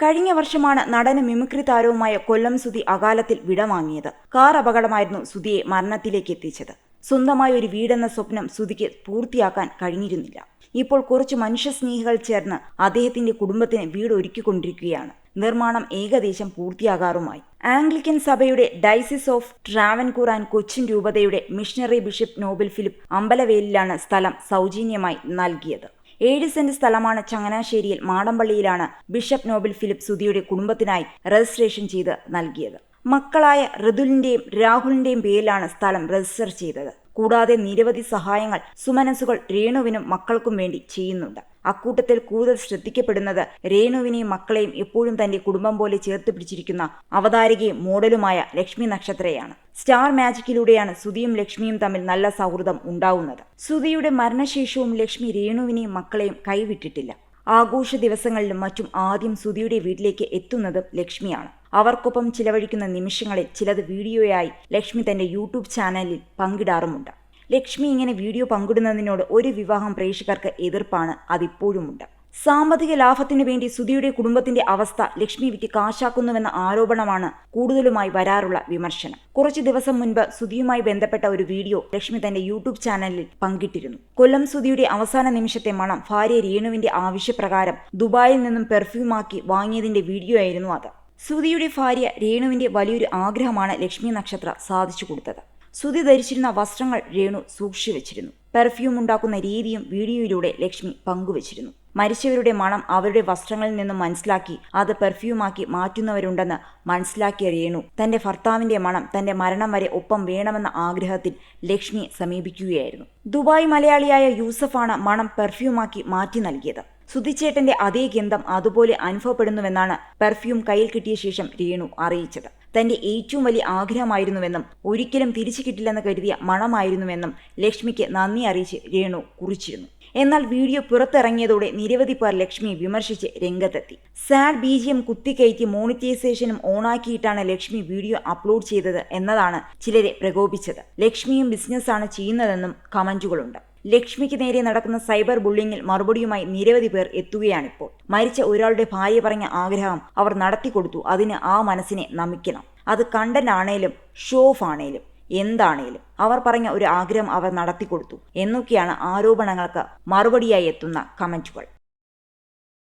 കഴിഞ്ഞ വർഷമാണ് നടന് മിമിക്രി താരവുമായ കൊല്ലം സുധി അകാലത്തിൽ വിടവാങ്ങിയത് കാർ അപകടമായിരുന്നു സുധിയെ മരണത്തിലേക്ക് എത്തിച്ചത്. സ്വന്തമായ ഒരു വീടെന്ന സ്വപ്നം സുധിക്ക് പൂർത്തിയാക്കാൻ കഴിഞ്ഞിരുന്നില്ല. ഇപ്പോൾ കുറച്ച് മനുഷ്യസ്നേഹികൾ ചേർന്ന് അദ്ദേഹത്തിന്റെ കുടുംബത്തിന് വീട് ഒരുക്കിക്കൊണ്ടിരിക്കുകയാണ്. നിർമ്മാണം ഏകദേശം പൂർത്തിയാകാറുമായി. ആംഗ്ലിക്കൻ സഭയുടെ diocese of Travancore and Cochin രൂപതയുടെ മിഷണറി ബിഷപ്പ് നോബൽ ഫിലിപ്പ് അമ്പലവേലിലാണ് സ്ഥലം സൗജന്യമായി നൽകിയത്. ഏഴ് സെന്റ് സ്ഥലമാണ് ചങ്ങനാശ്ശേരിയിൽ മാടമ്പള്ളിയിലാണ് ബിഷപ്പ് നോബിൾ ഫിലിപ്പ് സുധിയുടെ കുടുംബത്തിനായി രജിസ്ട്രേഷൻ ചെയ്ത് നൽകിയത്. മക്കളായ ഋതുലിന്റെയും രാഹുലിന്റെയും പേരിലാണ് സ്ഥലം രജിസ്റ്റർ ചെയ്തത്. കൂടാതെ നിരവധി സഹായങ്ങൾ സുമനസുകൾ രേണുവിനും മക്കൾക്കും വേണ്ടി ചെയ്യുന്നുണ്ട്. അക്കൂട്ടത്തിൽ കൂടുതൽ ശ്രദ്ധിക്കപ്പെടുന്നത് രേണുവിനെയും മക്കളെയും എപ്പോഴും തന്റെ കുടുംബം പോലെ ചേർത്ത് പിടിച്ചിരിക്കുന്ന അവതാരികയും മോഡലുമായ ലക്ഷ്മി നക്ഷത്രയാണ്. സ്റ്റാർ മാജിക്കിലൂടെയാണ് സുധിയും ലക്ഷ്മിയും തമ്മിൽ നല്ല സൗഹൃദം ഉണ്ടാവുന്നത്. സുധിയുടെ മരണശേഷവും ലക്ഷ്മി രേണുവിനെയും മക്കളെയും കൈവിട്ടിട്ടില്ല. ആഘോഷ ദിവസങ്ങളിലും മറ്റും ആദ്യം സുധിയുടെ വീട്ടിലേക്ക് എത്തുന്നതും ലക്ഷ്മിയാണ്. അവർക്കൊപ്പം ചിലവഴിക്കുന്ന നിമിഷങ്ങളിൽ ചിലത് വീഡിയോയായി ലക്ഷ്മി തന്റെ യൂട്യൂബ് ചാനലിൽ പങ്കിടാറുമുണ്ട്. ലക്ഷ്മി ഇങ്ങനെ വീഡിയോ പങ്കിടുന്നതിനോട് ഒരു വിവാഹം പ്രേക്ഷകർക്ക് എതിർപ്പാണ് അതിപ്പോഴുമുണ്ട്. സാമ്പത്തിക ലാഭത്തിനു വേണ്ടി സുധിയുടെ കുടുംബത്തിന്റെ അവസ്ഥ ലക്ഷ്മി വിറ്റ് കാശാക്കുന്നുവെന്ന ആരോപണമാണ് കൂടുതലുമായി വരാറുള്ള വിമർശനം. കുറച്ചു ദിവസം മുൻപ് സുധിയുമായി ബന്ധപ്പെട്ട ഒരു വീഡിയോ ലക്ഷ്മി തന്റെ യൂട്യൂബ് ചാനലിൽ പങ്കിട്ടിരുന്നു. കൊല്ലം സുധിയുടെ അവസാന നിമിഷത്തെ മണം ഭാര്യ രേണുവിന്റെ ആവശ്യപ്രകാരം ദുബായിൽ നിന്നും പെർഫ്യൂമാക്കി വാങ്ങിയതിന്റെ വീഡിയോ ആയിരുന്നു അത്. സുധിയുടെ ഭാര്യ രേണുവിന്റെ വലിയൊരു ആഗ്രഹമാണ് ലക്ഷ്മി നക്ഷത്ര സാധിച്ചു കൊടുത്തത്. സുധി ധരിച്ചിരുന്ന വസ്ത്രങ്ങൾ രേണു സൂക്ഷിച്ചു വെച്ചിരുന്നു പെർഫ്യൂം ഉണ്ടാക്കുന്ന രീതിയും വീഡിയോയിലൂടെ ലക്ഷ്മി പങ്കുവച്ചിരുന്നു. മരിച്ചവരുടെ മണം അവരുടെ വസ്ത്രങ്ങളിൽ നിന്നും മനസ്സിലാക്കി അത് പെർഫ്യൂമാക്കി മാറ്റുന്നവരുണ്ടെന്ന് മനസ്സിലാക്കിയ രേണു തന്റെ ഭർത്താവിന്റെ മണം തന്റെ മരണം വരെ ഒപ്പം വേണമെന്ന ആഗ്രഹത്തിൽ ലക്ഷ്മി സമീപിക്കുകയായിരുന്നു. ദുബായ് മലയാളിയായ യൂസഫാണ് മണം പെർഫ്യൂമാക്കി മാറ്റി നൽകിയത്. സുധിച്ചേട്ടന്റെ അതേ ഗന്ധം അതുപോലെ അനുഭവപ്പെടുന്നുവെന്നാണ് പെർഫ്യൂം കയ്യിൽ കിട്ടിയ ശേഷം രേണു അറിയിച്ചത്. തന്റെ ഏറ്റവും വലിയ ആഗ്രഹമായിരുന്നുവെന്നും ഒരിക്കലും തിരിച്ചു കിട്ടില്ലെന്ന് കരുതിയ മണമായിരുന്നുവെന്നും ലക്ഷ്മിക്ക് നന്ദി അറിയിച്ച് രേണു കുറിച്ചിരുന്നു. എന്നാൽ വീഡിയോ പുറത്തിറങ്ങിയതോടെ നിരവധി പേർ ലക്ഷ്മി വിമർശിച്ച് രംഗത്തെത്തി. സാഡ് ബി ജി എം കുത്തിക്കയറ്റി മോണിറ്റൈസേഷനും ഓണാക്കിയിട്ടാണ് ലക്ഷ്മി വീഡിയോ അപ്ലോഡ് ചെയ്തത് എന്നതാണ് ചിലരെ പ്രകോപിച്ചത് ലക്ഷ്മിയും ബിസിനസ്സാണ് ചെയ്യുന്നതെന്നും കമന്റുകളുണ്ട്. ലക്ഷ്മിക്ക് നേരെ നടക്കുന്ന സൈബർ ബുള്ളിങ്ങിൽ മറുപടിയുമായി നിരവധി പേർ എത്തുകയാണിപ്പോൾ. മരിച്ച ഒരാളുടെ ഭാര്യ പറഞ്ഞ ആഗ്രഹം അവർ നടത്തിക്കൊടുത്തു. അതിന് ആ മനസ്സിനെ നമിക്കണം. അത് കണ്ടന്റ് ആണേലും ഷോ ഓഫ് ആണേലും എന്താണേലും അവർ പറഞ്ഞ ഒരു ആഗ്രഹം അവർ നടത്തിക്കൊടുത്തു. എന്നൊക്കെയാണ് ആരോപണങ്ങൾക്ക് മറുപടിയായി എത്തുന്ന കമന്റുകൾ.